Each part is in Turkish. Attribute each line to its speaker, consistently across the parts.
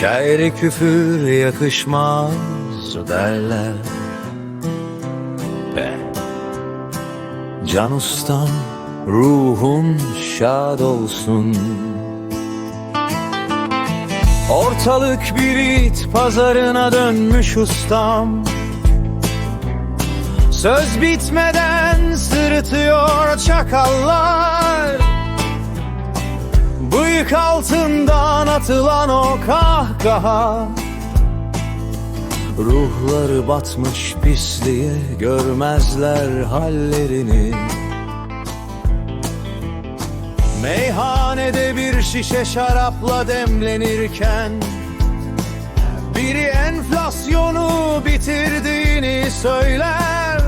Speaker 1: Şairi küfür yakışmaz derler. Be. Can ustam ruhun şad olsun. Ortalık bir it pazarına dönmüş ustam. Söz bitmeden sırıtıyor çakallar Bıyık altından atılan o kahkaha Ruhları batmış pisliğe görmezler hallerini. Meyhanede bir şişe şarapla demlenirken Biri enflasyonu bitirdiğini söyler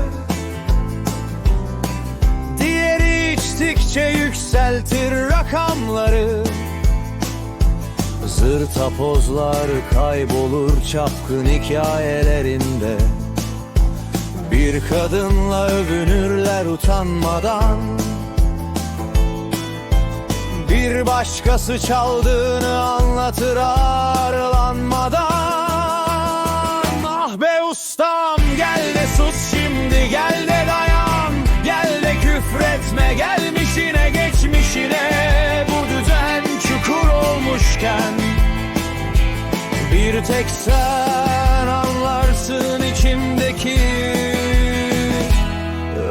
Speaker 1: İçtikçe yükseltir rakamları. Zırtapozlar kaybolur çapkın hikayelerinde. Bir kadınla övünürler utanmadan. Bir başkası çaldığını anlatır arlanmadan. Ah be ustam gel de sus şimdi gel de tek sen anlarsın içimdeki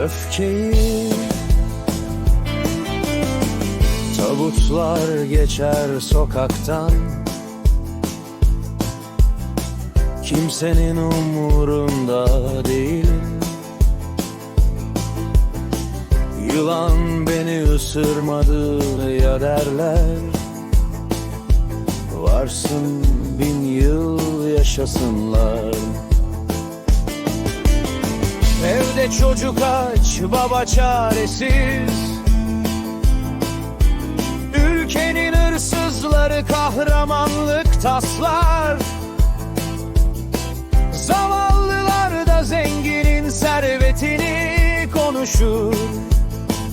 Speaker 1: öfkeyi. Tabutlar geçer sokaktan. Kimsenin umurunda değil. Yılan beni ısırmadı ya derler Varsın bin yıl yaşasınlar. Evde çocuk aç baba çaresiz. Ülkenin hırsızları kahramanlık taslar. Zavallılar da zenginin servetini konuşur.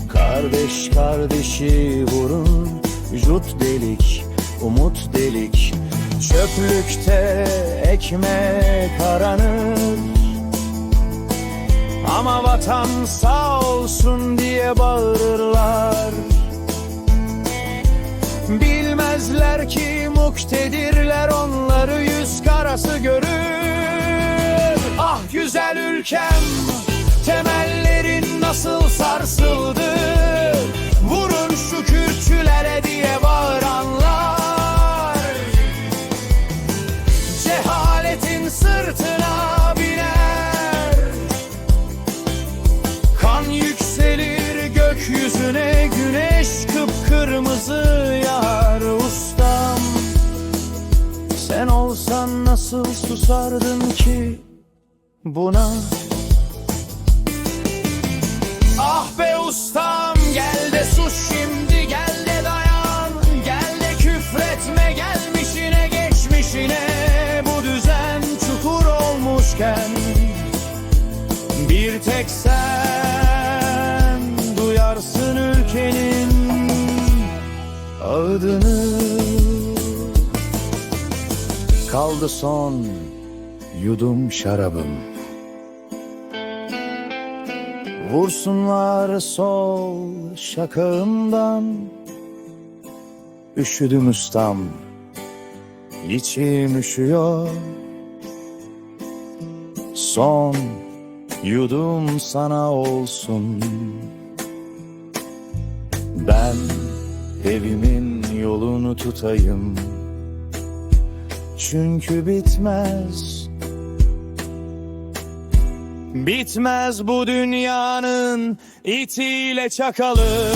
Speaker 1: Kardeş kardeşi vurun Jut delik, umut delik. Çöplükte ekmek aranır. Ama vatan sağ olsun diye bağırırlar. Bilmezler ki muktedirler onları yüz karası görür. Ah güzel ülkem temellerin nasıl sarsıldı? Vurun şu kürkçülere diye bağıranlar olsan nasıl susardın ki buna? Ah be ustam gel de sus şimdi gel de dayan. Gel de küfretme gelmişine geçmişine. Bu düzen çukur olmuşken bir tek sen duyarsın ülkenin adını Kaldı son yudum şarabım. Vursunlar sol şakağımdan. Üşüdüm ustam İçim üşüyor. Son yudum sana olsun. Ben evimin yolunu tutayım Çünkü bitmez. Bitmez bu dünyanın itiyle çakalı.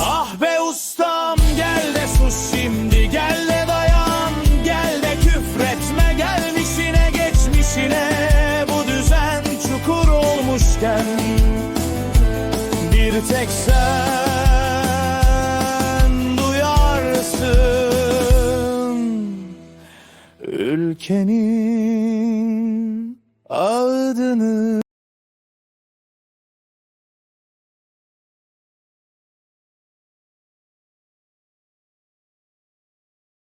Speaker 1: Ah be ustam gel de sus şimdi gel de dayan Gel de küfretme gelmişine geçmişine. Bu düzen çukur olmuşken Bir tek Ülkenin